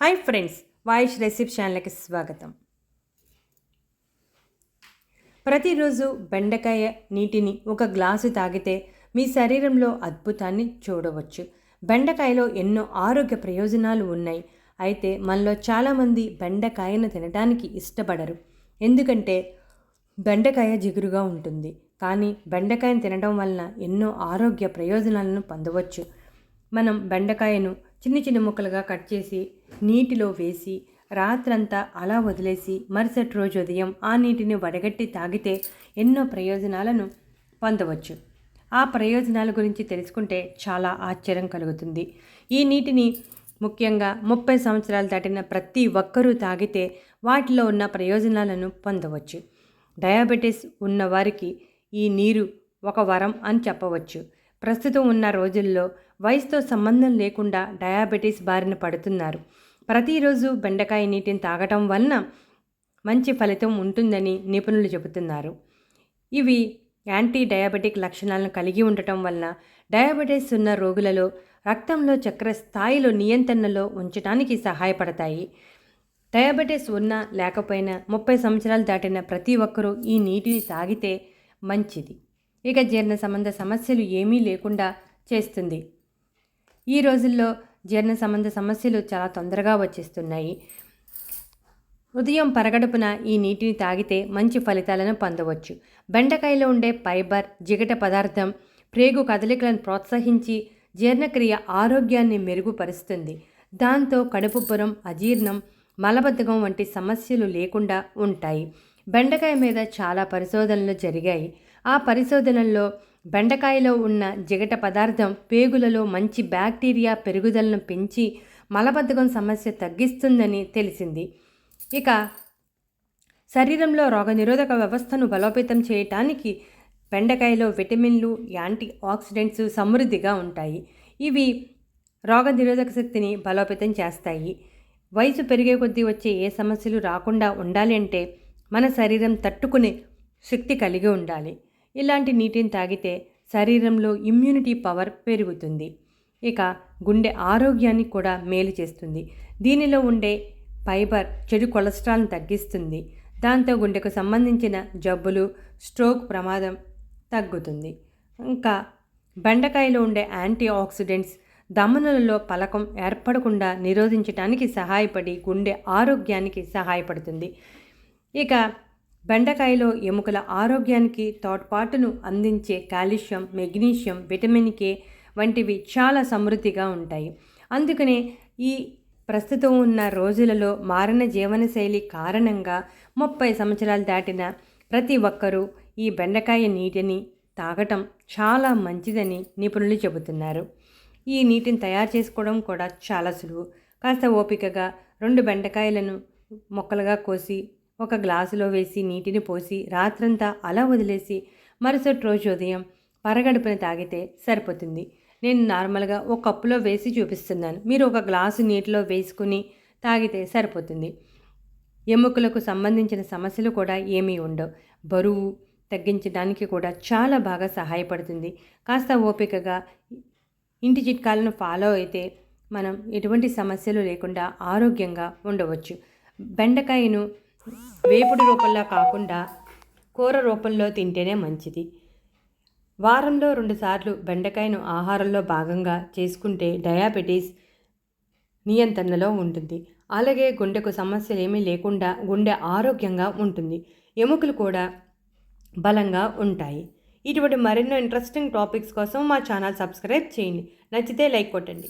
Hi friends వాయిష్ రెసిప్ ఛానల్కి స్వాగతం. ప్రతిరోజు బెండకాయ నీటిని ఒక గ్లాసు తాగితే మీ శరీరంలో అద్భుతాన్ని చూడవచ్చు. బెండకాయలో ఎన్నో ఆరోగ్య ప్రయోజనాలు ఉన్నాయి. అయితే మనలో చాలామంది బెండకాయను తినడానికి ఇష్టపడరు. ఎందుకంటే బెండకాయ జిగురుగా ఉంటుంది. కానీ బెండకాయను తినడం వలన ఎన్నో ఆరోగ్య ప్రయోజనాలను పొందవచ్చు. మనం బెండకాయను చిన్న చిన్న ముక్కలుగా కట్ చేసి నీటిలో వేసి రాత్రంతా అలా వదిలేసి మరుసటి రోజు ఉదయం ఆ నీటిని వడగట్టి తాగితే ఎన్నో ప్రయోజనాలను పొందవచ్చు. ఆ ప్రయోజనాల గురించి తెలుసుకుంటే చాలా ఆశ్చర్యం కలుగుతుంది. ఈ నీటిని ముఖ్యంగా ముప్పై సంవత్సరాలు దాటిన ప్రతి ఒక్కరూ తాగితే వాటిలో ఉన్న ప్రయోజనాలను పొందవచ్చు. డయాబెటీస్ ఉన్నవారికి ఈ నీరు ఒక వరం అని చెప్పవచ్చు. ప్రస్తుతం ఉన్న రోజుల్లో వయసుతో సంబంధం లేకుండా డయాబెటీస్ బారిన పడుతున్నారు. ప్రతిరోజు బెండకాయ నీటిని తాగటం వలన మంచి ఫలితం ఉంటుందని నిపుణులు చెబుతున్నారు. ఇవి యాంటీ డయాబెటిక్ లక్షణాలను కలిగి ఉండటం వలన డయాబెటీస్ ఉన్న రోగులలో రక్తంలో చక్కెర స్థాయిలో నియంత్రణలో ఉంచడానికి సహాయపడతాయి. డయాబెటీస్ ఉన్నా లేకపోయినా ముప్పై సంవత్సరాలు దాటిన ప్రతి ఒక్కరూ ఈ నీటిని తాగితే మంచిది. ఇక జీర్ణ సంబంధ సమస్యలు ఏమీ లేకుండా చేస్తుంది. ఈ రోజుల్లో జీర్ణ సంబంధ సమస్యలు చాలా తొందరగా వచ్చేస్తున్నాయి. ఉదయం పరగడుపున ఈ నీటిని తాగితే మంచి ఫలితాలను పొందవచ్చు. బెండకాయలో ఉండే ఫైబర్ జిగట పదార్థం ప్రేగు కదలికలను ప్రోత్సహించి జీర్ణక్రియ ఆరోగ్యాన్ని మెరుగుపరుస్తుంది. దాంతో కడుపుపురం అజీర్ణం మలబద్ధకం వంటి సమస్యలు లేకుండా ఉంటాయి. బెండకాయ మీద చాలా పరిశోధనలు జరిగాయి. ఆ పరిశోధనల్లో బెండకాయలో ఉన్న జిగట పదార్థం పేగులలో మంచి బ్యాక్టీరియా పెరుగుదలను పెంచి మలబద్ధకం సమస్య తగ్గిస్తుందని తెలిసింది. ఇక శరీరంలో రోగనిరోధక వ్యవస్థను బలోపేతం చేయటానికి బెండకాయలో విటమిన్లు యాంటీ ఆక్సిడెంట్స్ సమృద్ధిగా ఉంటాయి. ఇవి రోగనిరోధక శక్తిని బలోపేతం చేస్తాయి. వయసు పెరిగే కొద్దీ వచ్చే ఏ సమస్యలు రాకుండా ఉండాలి అంటే మన శరీరం తట్టుకునే శక్తి కలిగి ఉండాలి. ఇలాంటి నీటిని తాగితే శరీరంలో ఇమ్యూనిటీ పవర్ పెరుగుతుంది. ఇక గుండె ఆరోగ్యాన్ని కూడా మేలు చేస్తుంది. దీనిలో ఉండే ఫైబర్ చెడు కొలెస్ట్రాల్ని తగ్గిస్తుంది. దాంతో గుండెకు సంబంధించిన జబ్బులు స్ట్రోక్ ప్రమాదం తగ్గుతుంది. ఇంకా బెండకాయలో ఉండే యాంటీ ఆక్సిడెంట్స్ దమనులలో పలకం ఏర్పడకుండా నిరోధించడానికి సహాయపడి గుండె ఆరోగ్యానికి సహాయపడుతుంది. ఇక బెండకాయలో ఎముకల ఆరోగ్యానికి తోడ్పాటును అందించే కాల్షియం మెగ్నీషియం విటమిన్ కే వంటివి చాలా సమృద్ధిగా ఉంటాయి. అందుకనే ఈ ప్రస్తుతం ఉన్న రోజులలో మారిన జీవనశైలి కారణంగా ముప్పై సంవత్సరాలు దాటిన ప్రతి ఒక్కరూ ఈ బెండకాయ నీటిని తాగటం చాలా మంచిదని నిపుణులు చెబుతున్నారు. ఈ నీటిని తయారు చేసుకోవడం కూడా చాలా సులువు. కాస్త ఓపికగా రెండు బెండకాయలను మొక్కలుగా కోసి ఒక గ్లాసులో వేసి నీటిని పోసి రాత్రంతా అలా వదిలేసి మరుసటి రోజు ఉదయం పరగడుపున తాగితే సరిపోతుంది. నేను నార్మల్గా ఒక కప్పులో వేసి చూపిస్తున్నాను. మీరు ఒక గ్లాసు నీటిలో వేసుకుని తాగితే సరిపోతుంది. ఎముకలకు సంబంధించిన సమస్యలు కూడా ఏమీ ఉండవు. బరువు తగ్గించడానికి కూడా చాలా బాగా సహాయపడుతుంది. కాస్త ఓపికగా ఇంటి చిట్కాలను ఫాలో అయితే మనం ఎటువంటి సమస్యలు లేకుండా ఆరోగ్యంగా ఉండవచ్చు. బెండకాయను వేపుడు రూపంలో కాకుండా కూర రూపంలో తింటేనే మంచిది. వారంలో రెండుసార్లు బెండకాయను ఆహారంలో భాగంగా చేసుకుంటే డయాబెటీస్ నియంత్రణలో ఉంటుంది. అలాగే గుండెకు సమస్యలు ఏమీ లేకుండా గుండె ఆరోగ్యంగా ఉంటుంది. ఎముకలు కూడా బలంగా ఉంటాయి. ఇటువంటి మరెన్నో ఇంట్రెస్టింగ్ టాపిక్స్ కోసం మా ఛానల్ సబ్స్క్రైబ్ చేయండి. నచ్చితే లైక్ కొట్టండి.